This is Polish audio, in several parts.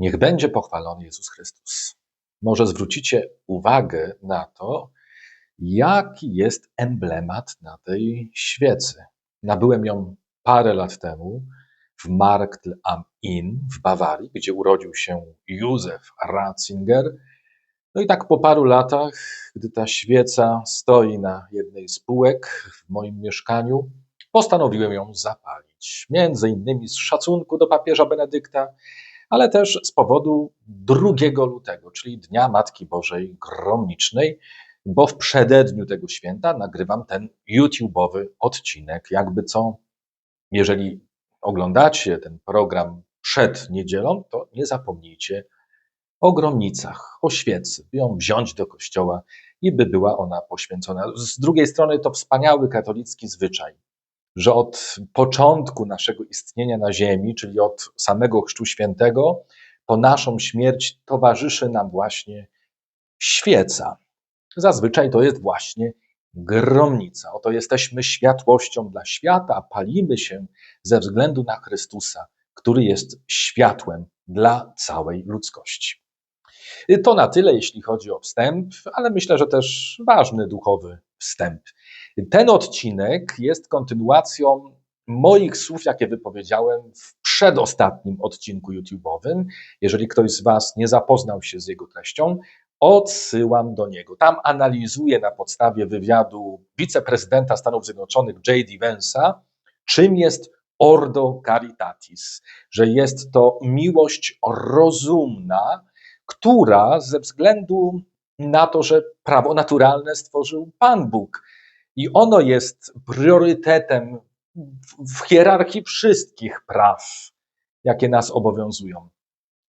Niech będzie pochwalony Jezus Chrystus. Może zwrócicie uwagę na to, jaki jest emblemat na tej świecy. Nabyłem ją parę lat temu w Marktl am Inn w Bawarii, gdzie urodził się Józef Ratzinger. No i tak po paru latach, gdy ta świeca stoi na jednej z półek w moim mieszkaniu, postanowiłem ją zapalić. Między innymi z szacunku do papieża Benedykta, ale też z powodu 2 lutego, czyli Dnia Matki Bożej Gromnicznej, bo w przededniu tego święta nagrywam ten YouTube'owy odcinek, jakby co, jeżeli oglądacie ten program przed niedzielą, to nie zapomnijcie o gromnicach, o świecy, by ją wziąć do kościoła i by była ona poświęcona. Z drugiej strony to wspaniały katolicki zwyczaj, że od początku naszego istnienia na ziemi, czyli od samego Chrztu Świętego, po naszą śmierć towarzyszy nam właśnie świeca. Zazwyczaj to jest właśnie gromnica. Oto jesteśmy światłością dla świata, palimy się ze względu na Chrystusa, który jest światłem dla całej ludzkości. To na tyle, jeśli chodzi o wstęp, ale myślę, że też ważny duchowy wstęp. Ten odcinek jest kontynuacją moich słów, jakie wypowiedziałem w przedostatnim odcinku YouTube'owym. Jeżeli ktoś z Was nie zapoznał się z jego treścią, odsyłam do niego. Tam analizuję na podstawie wywiadu wiceprezydenta Stanów Zjednoczonych J.D. Vance'a, czym jest Ordo Caritatis, że jest to miłość rozumna, która ze względu na to, że prawo naturalne stworzył Pan Bóg i ono jest priorytetem w hierarchii wszystkich praw, jakie nas obowiązują.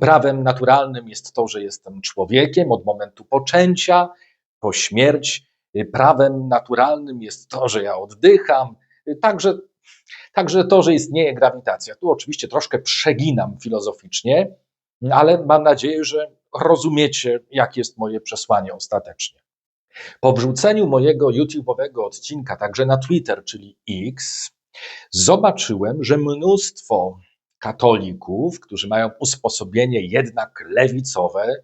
Prawem naturalnym jest to, że jestem człowiekiem od momentu poczęcia po śmierć. Prawem naturalnym jest to, że ja oddycham. Także, także to, że istnieje grawitacja. Tu oczywiście troszkę przeginam filozoficznie, ale mam nadzieję, że rozumiecie, jakie jest moje przesłanie ostatecznie. Po wrzuceniu mojego YouTube'owego odcinka także na Twitter, czyli X, zobaczyłem, że mnóstwo katolików, którzy mają usposobienie jednak lewicowe,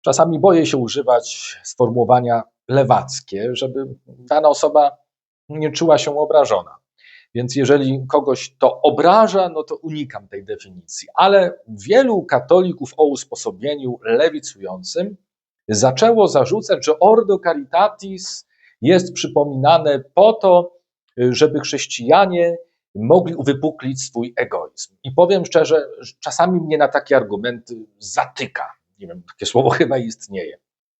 czasami boję się używać sformułowania lewackie, żeby dana osoba nie czuła się obrażona. Więc jeżeli kogoś to obraża, no to unikam tej definicji. Ale wielu katolików o usposobieniu lewicującym zaczęło zarzucać, że Ordo Caritatis jest przypominane po to, żeby chrześcijanie mogli uwypuklić swój egoizm. I powiem szczerze, czasami mnie na takie argumenty zatyka. Nie wiem, takie słowo chyba istnieje.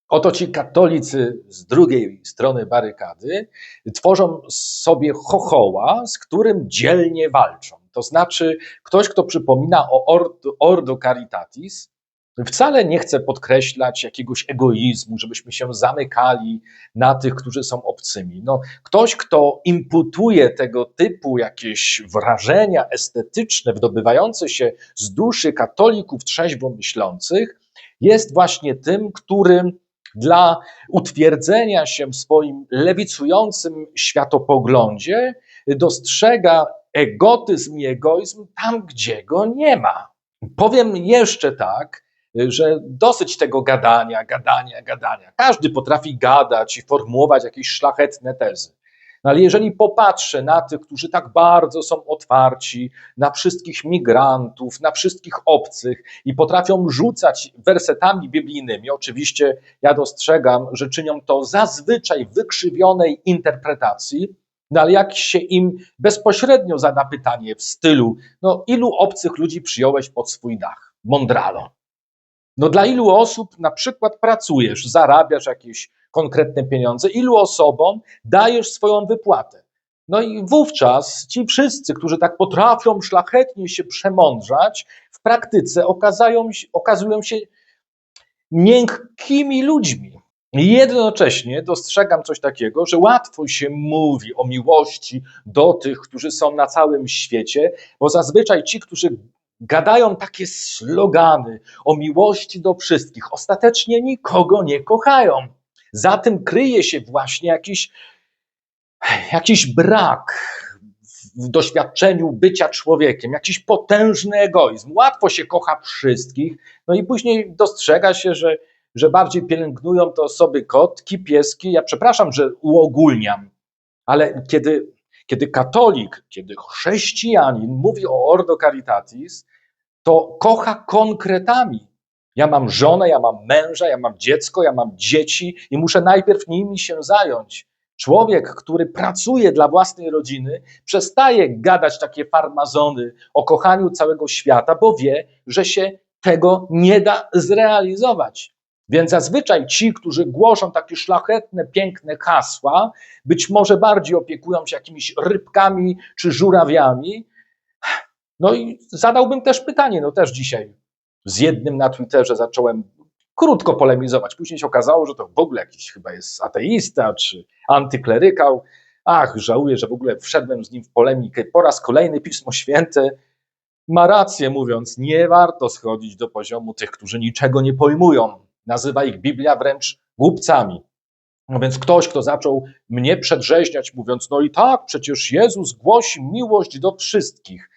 Oto ci katolicy z drugiej strony barykady tworzą sobie chochoła, z którym dzielnie walczą. To znaczy, ktoś, kto przypomina o Ordo Caritatis, Wcale nie chcę podkreślać jakiegoś egoizmu, żebyśmy się zamykali na tych, którzy są obcymi. No, ktoś, kto imputuje tego typu jakieś wrażenia estetyczne, wydobywające się z duszy katolików trzeźwo myślących, jest właśnie tym, którym dla utwierdzenia się w swoim lewicującym światopoglądzie dostrzega egotyzm i egoizm tam, gdzie go nie ma. Powiem jeszcze tak, że dosyć tego gadania, gadania, gadania. Każdy potrafi gadać i formułować jakieś szlachetne tezy. No ale jeżeli popatrzę na tych, którzy tak bardzo są otwarci na wszystkich migrantów, na wszystkich obcych i potrafią rzucać wersetami biblijnymi, oczywiście ja dostrzegam, że czynią to zazwyczaj wykrzywionej interpretacji, no ale jak się im bezpośrednio zada pytanie w stylu, no ilu obcych ludzi przyjąłeś pod swój dach? Mondralo. No dla ilu osób na przykład pracujesz, zarabiasz jakieś konkretne pieniądze, ilu osobom dajesz swoją wypłatę? No i wówczas ci wszyscy, którzy tak potrafią szlachetnie się przemądrzać, w praktyce okazają, okazują się miękkimi ludźmi. Jednocześnie dostrzegam coś takiego, że łatwo się mówi o miłości do tych, którzy są na całym świecie, bo zazwyczaj ci, którzy gadają takie slogany o miłości do wszystkich, ostatecznie nikogo nie kochają. Za tym kryje się właśnie jakiś, jakiś brak w doświadczeniu bycia człowiekiem, jakiś potężny egoizm. Łatwo się kocha wszystkich, no i później dostrzega się, że, że bardziej pielęgnują to osoby kotki, pieski. Ja przepraszam, że uogólniam, ale kiedy, kiedy katolik, kiedy chrześcijanin mówi o Ordo Caritatis, to kocha konkretami. Ja mam żonę, ja mam męża, ja mam dziecko, ja mam dzieci i muszę najpierw nimi się zająć. Człowiek, który pracuje dla własnej rodziny, przestaje gadać takie farmazony o kochaniu całego świata, bo wie, że się tego nie da zrealizować. Więc zazwyczaj ci, którzy głoszą takie szlachetne, piękne hasła, być może bardziej opiekują się jakimiś rybkami czy żurawiami. No i zadałbym też pytanie, no też dzisiaj z jednym na Twitterze zacząłem krótko polemizować. Później się okazało, że to w ogóle jakiś chyba jest ateista czy antyklerykał. Ach, żałuję, że w ogóle wszedłem z nim w polemikę. Po raz kolejny Pismo Święte ma rację, mówiąc, nie warto schodzić do poziomu tych, którzy niczego nie pojmują. Nazywa ich Biblia wręcz głupcami. No więc ktoś, kto zaczął mnie przedrzeźniać, mówiąc, no i tak, przecież Jezus głosi miłość do wszystkich.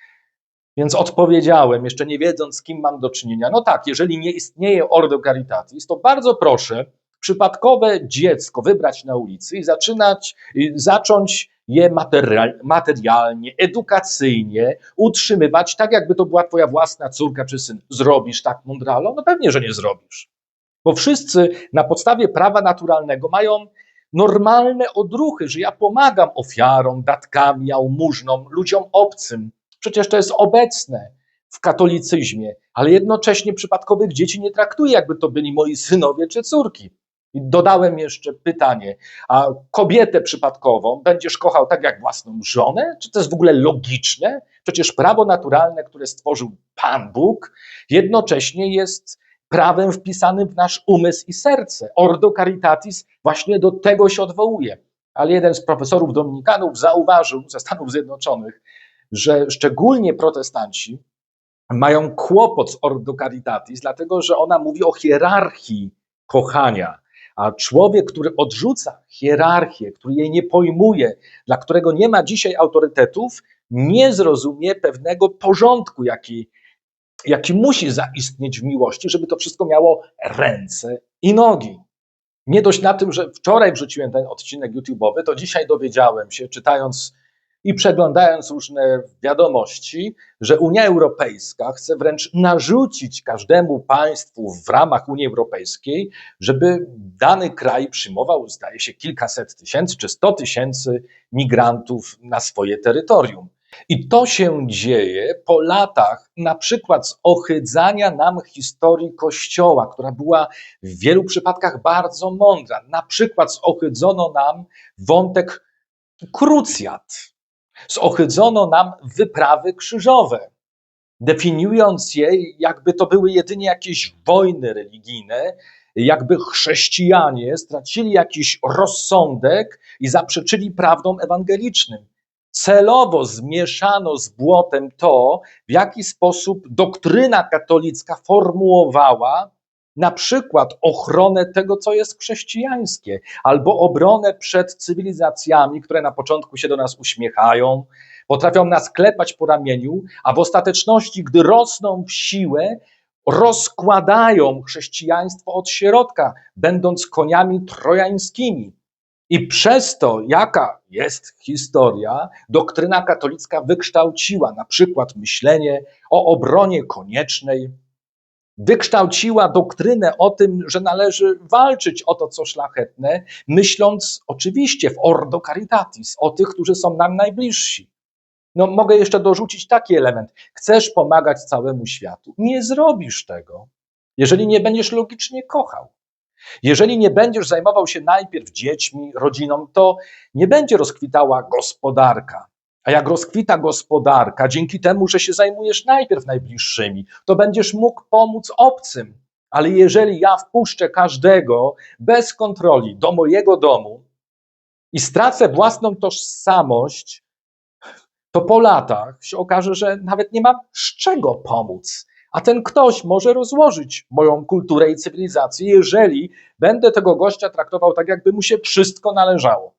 Więc odpowiedziałem, jeszcze nie wiedząc, z kim mam do czynienia. No tak, jeżeli nie istnieje Ordo Caritatis, to bardzo proszę przypadkowe dziecko wybrać na ulicy i zaczynać, zacząć je material, materialnie, edukacyjnie utrzymywać, tak jakby to była twoja własna córka czy syn. Zrobisz tak, mądralo? No pewnie, że nie zrobisz. Bo wszyscy na podstawie prawa naturalnego mają normalne odruchy, że ja pomagam ofiarom, datkami, jałmużnom, ludziom obcym. Przecież to jest obecne w katolicyzmie, ale jednocześnie przypadkowych dzieci nie traktuję, jakby to byli moi synowie czy córki. I dodałem jeszcze pytanie, a kobietę przypadkową będziesz kochał tak jak własną żonę? Czy to jest w ogóle logiczne? Przecież prawo naturalne, które stworzył Pan Bóg, jednocześnie jest prawem wpisanym w nasz umysł i serce. Ordo Caritatis właśnie do tego się odwołuje. Ale jeden z profesorów dominikanów zauważył ze Stanów Zjednoczonych, że szczególnie protestanci mają kłopot z Ordo Caritatis, dlatego że ona mówi o hierarchii kochania. A człowiek, który odrzuca hierarchię, który jej nie pojmuje, dla którego nie ma dzisiaj autorytetów, nie zrozumie pewnego porządku, jaki, jaki musi zaistnieć w miłości, żeby to wszystko miało ręce i nogi. Nie dość na tym, że wczoraj wrzuciłem ten odcinek YouTube'owy, to dzisiaj dowiedziałem się, czytając i przeglądając różne wiadomości, że Unia Europejska chce wręcz narzucić każdemu państwu w ramach Unii Europejskiej, żeby dany kraj przyjmował, zdaje się, kilkaset tysięcy czy sto tysięcy migrantów na swoje terytorium. I to się dzieje po latach na przykład z ochydzania nam historii Kościoła, która była w wielu przypadkach bardzo mądra. Na przykład zochydzono nam wątek krucjat, zochydzono nam wyprawy krzyżowe, definiując je, jakby to były jedynie jakieś wojny religijne, jakby chrześcijanie stracili jakiś rozsądek i zaprzeczyli prawdom ewangelicznym. Celowo zmieszano z błotem to, w jaki sposób doktryna katolicka formułowała na przykład ochronę tego, co jest chrześcijańskie, albo obronę przed cywilizacjami, które na początku się do nas uśmiechają, potrafią nas klepać po ramieniu, a w ostateczności, gdy rosną w siłę, rozkładają chrześcijaństwo od środka, będąc koniami trojańskimi. I przez to, jaka jest historia, doktryna katolicka wykształciła na przykład myślenie o obronie koniecznej, wykształciła doktrynę o tym, że należy walczyć o to, co szlachetne, myśląc oczywiście w ordo caritatis, o tych, którzy są nam najbliżsi. No, mogę jeszcze dorzucić taki element. Chcesz pomagać całemu światu. Nie zrobisz tego, jeżeli nie będziesz logicznie kochał. Jeżeli nie będziesz zajmował się najpierw dziećmi, rodziną, to nie będzie rozkwitała gospodarka. A jak rozkwita gospodarka, dzięki temu, że się zajmujesz najpierw najbliższymi, to będziesz mógł pomóc obcym. Ale jeżeli ja wpuszczę każdego bez kontroli do mojego domu i stracę własną tożsamość, to po latach się okaże, że nawet nie mam z czego pomóc. A ten ktoś może rozłożyć moją kulturę i cywilizację, jeżeli będę tego gościa traktował tak, jakby mu się wszystko należało.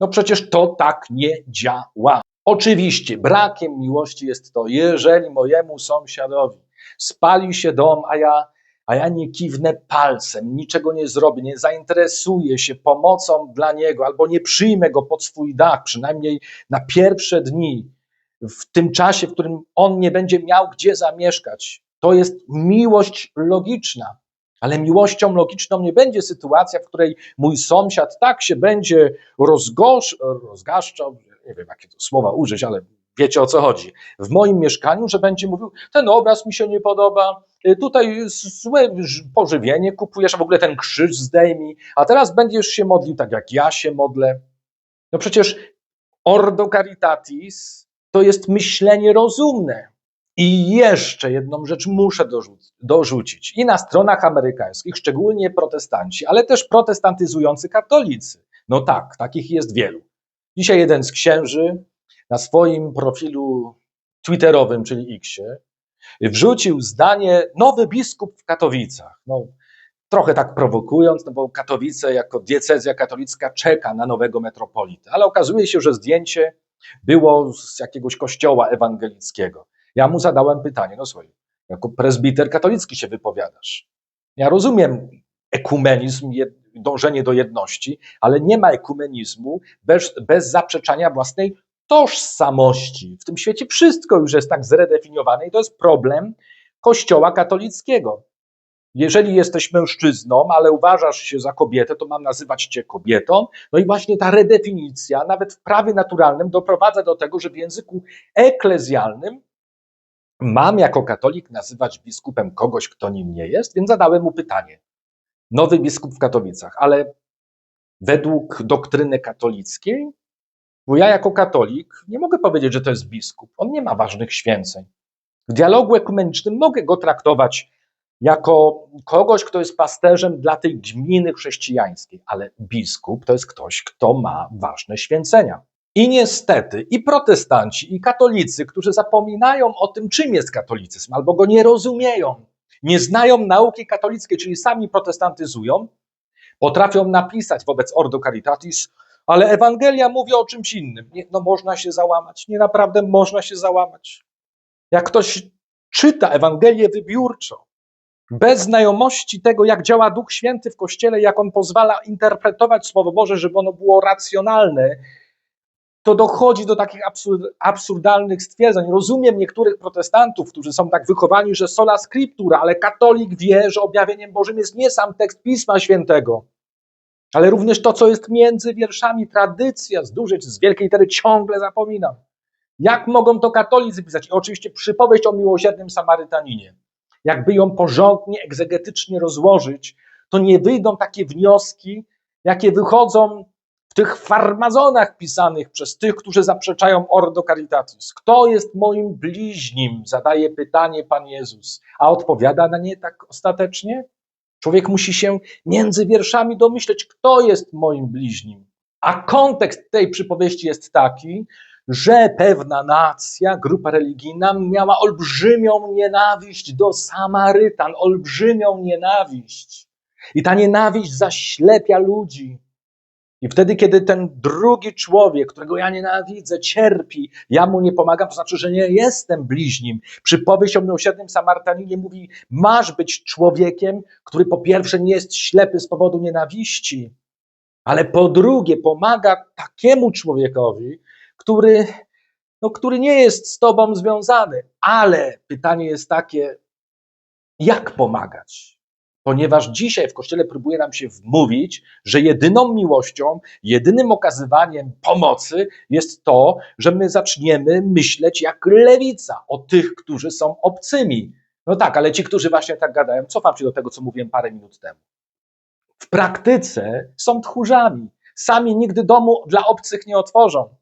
No przecież to tak nie działa. Oczywiście, brakiem miłości jest to, jeżeli mojemu sąsiadowi spali się dom, a ja, a ja nie kiwnę palcem, niczego nie zrobię, nie zainteresuję się pomocą dla niego, albo nie przyjmę go pod swój dach, przynajmniej na pierwsze dni, w tym czasie, w którym on nie będzie miał gdzie zamieszkać. To jest miłość logiczna. Ale miłością logiczną nie będzie sytuacja, w której mój sąsiad tak się będzie rozgosz, rozgaszczał, nie wiem jakie to słowa użyć, ale wiecie o co chodzi. W moim mieszkaniu, że będzie mówił, ten obraz mi się nie podoba, y, tutaj złe pożywienie kupujesz, a w ogóle ten krzyż zdejmij, a teraz będziesz się modlił tak jak ja się modlę. No przecież ordo caritatis to jest myślenie rozumne. I jeszcze jedną rzecz muszę dorzucić. I na stronach amerykańskich, szczególnie protestanci, ale też protestantyzujący katolicy. No tak, takich jest wielu. Dzisiaj jeden z księży na swoim profilu twitterowym, czyli Xie, wrzucił zdanie nowy biskup w Katowicach. No, trochę tak prowokując, no bo Katowice jako diecezja katolicka czeka na nowego metropolita, ale okazuje się, że zdjęcie było z jakiegoś kościoła ewangelickiego. Ja mu zadałem pytanie, no słuchaj, jako prezbiter katolicki się wypowiadasz. Ja rozumiem ekumenizm, dążenie do jedności, ale nie ma ekumenizmu bez, bez zaprzeczania własnej tożsamości. W tym świecie wszystko już jest tak zredefiniowane i to jest problem Kościoła katolickiego. Jeżeli jesteś mężczyzną, ale uważasz się za kobietę, to mam nazywać cię kobietą. No i właśnie ta redefinicja, nawet w prawie naturalnym, doprowadza do tego, że w języku eklezjalnym mam jako katolik nazywać biskupem kogoś, kto nim nie jest, więc zadałem mu pytanie. Nowy biskup w Katowicach, ale według doktryny katolickiej, bo ja jako katolik nie mogę powiedzieć, że to jest biskup. On nie ma ważnych święceń. W dialogu ekumenicznym mogę go traktować jako kogoś, kto jest pasterzem dla tej gminy chrześcijańskiej, ale biskup to jest ktoś, kto ma ważne święcenia. I niestety i protestanci, i katolicy, którzy zapominają o tym, czym jest katolicyzm, albo go nie rozumieją, nie znają nauki katolickiej, czyli sami protestantyzują, potrafią napisać wobec Ordo Caritatis, ale Ewangelia mówi o czymś innym. Nie, no można się załamać, nie naprawdę można się załamać. Jak ktoś czyta Ewangelię wybiórczo, bez znajomości tego, jak działa Duch Święty w Kościele, jak on pozwala interpretować Słowo Boże, żeby ono było racjonalne, to dochodzi do takich absurd, absurdalnych stwierdzeń. Rozumiem niektórych protestantów, którzy są tak wychowani, że sola scriptura, ale katolik wie, że objawieniem Bożym jest nie sam tekst Pisma Świętego, ale również to, co jest między wierszami, tradycja z dużej czy z wielkiej litery ciągle zapominam. Jak mogą to katolicy pisać? I oczywiście przypowieść o miłosiernym Samarytaninie. Jakby ją porządnie, egzegetycznie rozłożyć, to nie wyjdą takie wnioski, jakie wychodzą w tych farmazonach pisanych przez tych, którzy zaprzeczają Ordo Caritatis. Kto jest moim bliźnim? Zadaje pytanie Pan Jezus, a odpowiada na nie tak ostatecznie? Człowiek musi się między wierszami domyśleć, kto jest moim bliźnim. A kontekst tej przypowieści jest taki, że pewna nacja, grupa religijna miała olbrzymią nienawiść do Samarytan, olbrzymią nienawiść. I ta nienawiść zaślepia ludzi. I wtedy, kiedy ten drugi człowiek, którego ja nienawidzę, cierpi, ja mu nie pomagam, to znaczy, że nie jestem bliźnim. Przypowieść o miłosiernym Samarytaninie mówi: Masz być człowiekiem, który po pierwsze nie jest ślepy z powodu nienawiści, ale po drugie pomaga takiemu człowiekowi, który, no, który nie jest z tobą związany. Ale pytanie jest takie: jak pomagać? Ponieważ dzisiaj w Kościele próbuje nam się wmówić, że jedyną miłością, jedynym okazywaniem pomocy jest to, że my zaczniemy myśleć jak lewica o tych, którzy są obcymi. No tak, ale ci, którzy właśnie tak gadają, cofam się do tego, co mówiłem parę minut temu. W praktyce są tchórzami. Sami nigdy domu dla obcych nie otworzą.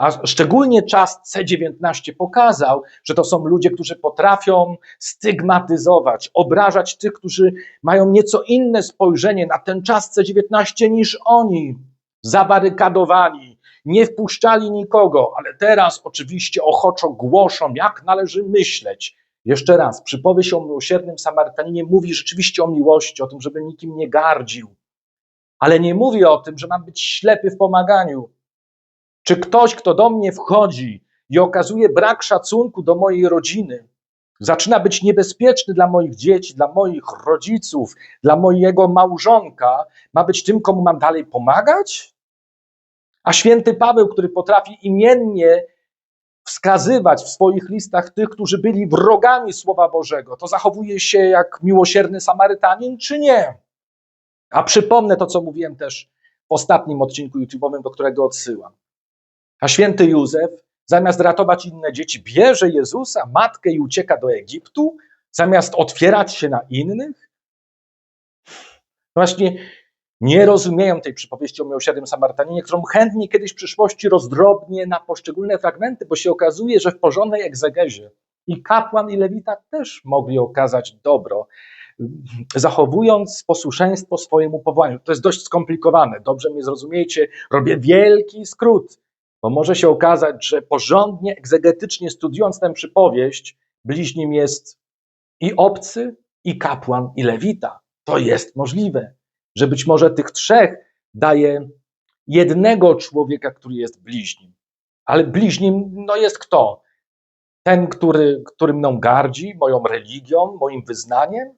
A szczególnie czas C19 pokazał, że to są ludzie, którzy potrafią stygmatyzować, obrażać tych, którzy mają nieco inne spojrzenie na ten czas C19 niż oni. Zabarykadowani, nie wpuszczali nikogo, ale teraz oczywiście ochoczo głoszą, jak należy myśleć. Jeszcze raz, przypowieść o miłosiernym Samarytaninie mówi rzeczywiście o miłości, o tym, żeby nikim nie gardził, ale nie mówi o tym, że mam być ślepy w pomaganiu Czy ktoś, kto do mnie wchodzi i okazuje brak szacunku do mojej rodziny, zaczyna być niebezpieczny dla moich dzieci, dla moich rodziców, dla mojego małżonka, ma być tym, komu mam dalej pomagać? A święty Paweł, który potrafi imiennie wskazywać w swoich listach tych, którzy byli wrogami Słowa Bożego, to zachowuje się jak miłosierny Samarytanin, czy nie? A przypomnę to, co mówiłem też w ostatnim odcinku YouTube'owym, do którego odsyłam. A święty Józef, zamiast ratować inne dzieci, bierze Jezusa, matkę i ucieka do Egiptu, zamiast otwierać się na innych? Właśnie nie rozumieją tej przypowieści o miłosiernym Samarytaninie, którą chętnie kiedyś w przyszłości rozdrobnię na poszczególne fragmenty, bo się okazuje, że w porządnej egzegezie i kapłan, i lewita też mogli okazać dobro, zachowując posłuszeństwo swojemu powołaniu. To jest dość skomplikowane, dobrze mnie zrozumiejcie, robię wielki skrót, bo może się okazać, że porządnie, egzegetycznie studiując tę przypowieść, bliźnim jest i obcy, i kapłan, i lewita. To jest możliwe że być może tych trzech daje jednego człowieka, który jest bliźnim. Ale bliźnim no jest kto? Ten, który, który mną gardzi, moją religią, moim wyznaniem?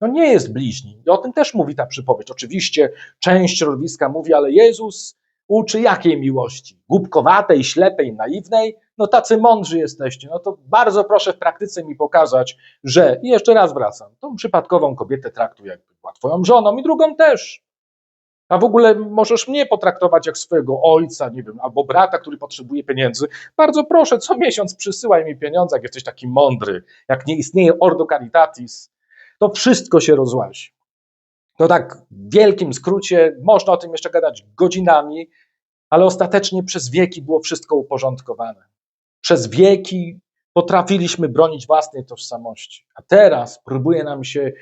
No nie jest bliźnim. I o tym też mówi ta przypowieść. Oczywiście część środowiska mówi, ale Jezus uczy jakiej miłości? Głupkowatej, ślepej, naiwnej? No tacy mądrzy jesteście. No to bardzo proszę w praktyce mi pokazać, że, i jeszcze raz wracam, tą przypadkową kobietę traktuj jakby była twoją żoną i drugą też. A w ogóle możesz mnie potraktować jak swojego ojca, nie wiem, albo brata, który potrzebuje pieniędzy. Bardzo proszę, co miesiąc przysyłaj mi pieniądze, jak jesteś taki mądry, jak nie istnieje ordo caritatis, to wszystko się rozłazi. To tak w wielkim skrócie, można o tym jeszcze gadać godzinami, ale ostatecznie przez wieki było wszystko uporządkowane. Przez wieki potrafiliśmy bronić własnej tożsamości, a teraz próbuje nam się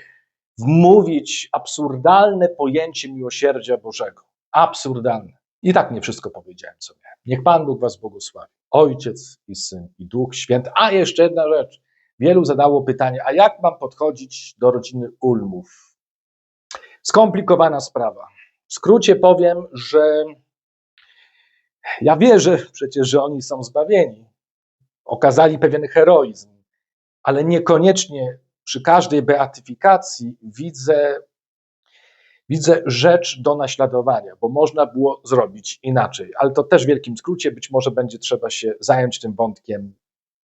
wmówić absurdalne pojęcie miłosierdzia Bożego. Absurdalne. I tak nie wszystko powiedziałem, co miałem. Niech Pan Bóg Was błogosławi. Ojciec i Syn i Duch Święty. A jeszcze jedna rzecz. Wielu zadało pytanie, a jak mam podchodzić do rodziny Ulmów? Skomplikowana sprawa. W skrócie powiem, że ja wierzę przecież, że oni są zbawieni. Okazali pewien heroizm, ale niekoniecznie przy każdej beatyfikacji widzę, widzę rzecz do naśladowania, bo można było zrobić inaczej. Ale to też w wielkim skrócie, być może będzie trzeba się zająć tym wątkiem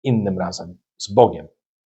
innym razem z Bogiem.